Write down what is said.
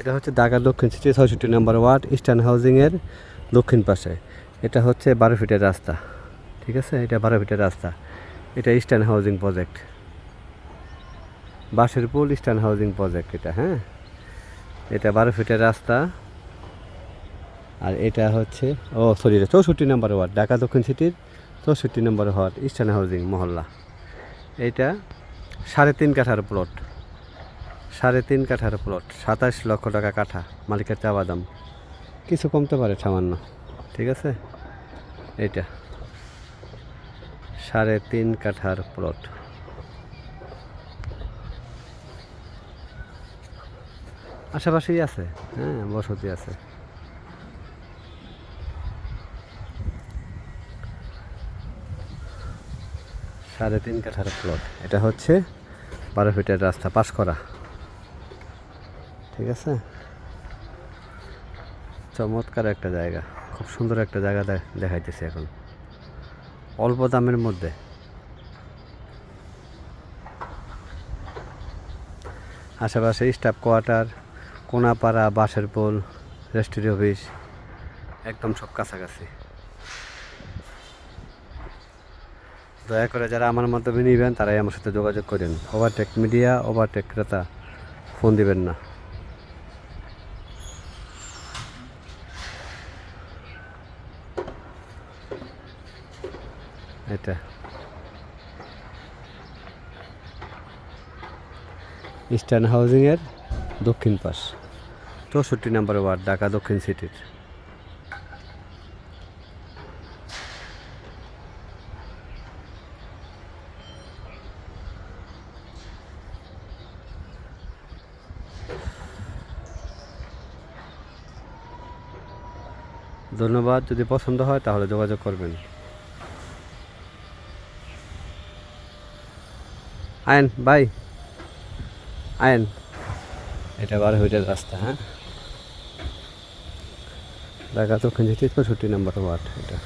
এটা হচ্ছে ঢাকা দক্ষিণ সিটি ছয়ষট্টি নম্বর ওয়ার্ড ইস্টার্ন হাউজিংয়ের দক্ষিণ পাশে। এটা হচ্ছে বারো ফিটের রাস্তা, ঠিক আছে? এটা বারো ফিটের রাস্তা। এটা ইস্টার্ন হাউজিং প্রজেক্ট বাঁশের পুল ইস্টার্ন হাউজিং প্রজেক্ট এটা হ্যাঁ? এটা বারো ফিটের রাস্তা। আর এটা হচ্ছে, ও সরি এটা চৌষট্টি নম্বর ওয়ার্ড, ঢাকা দক্ষিণ সিটির চৌষট্টি নম্বর ওয়ার্ড ইস্টার্ন হাউজিং মহল্লা। এটা সাড়ে তিন কাঠার প্লট সাড়ে তিন কাঠার প্লট সাতাশ লক্ষ টাকা কাঠা, মালিকের চাওয়া দাম। কিছু কমতে পারে সামান্য, ঠিক আছে? এইটা। সাড়ে তিন কাঠার প্লট আশেপাশেই আছে হ্যাঁ বসতি আছে। সাড়ে তিন কাঠার প্লট এটা হচ্ছে বারো ফিটের রাস্তা পাশ করা ঠিক আছে? চমৎকার একটা জায়গা। খুব সুন্দর একটা জায়গা দেখাইতেছে এখন। অল্প দামের মধ্যে। আশেপাশে স্টাফ কোয়ার্টার কোনাপাড়া বাসের পোল রেস্টুরি অফিস, একদম সব কাছাকাছি। দয়া করে যারা আমার মাধ্যমে নিবেন, তারাই আমার সাথে যোগাযোগ করেন। ওভারটেক মিডিয়া ওভারটেক ক্রেতা। ফোন দিবেন না। এটা। ইস্টার্ন হাউজিংয়ের দক্ষিণ পাশ। চৌষট্টি নম্বর ওয়ার্ড, ঢাকা, দক্ষিণ সিটির। ধন্যবাদ, যদি পছন্দ হয় তাহলে যোগাযোগ করবেন। আয়েন ভাই আয়েন। এটা বার হইটার রাস্তা হ্যাঁ? ঢাকা দক্ষিণ সিটি ছুটি নম্বর ওয়ার্ড এটা।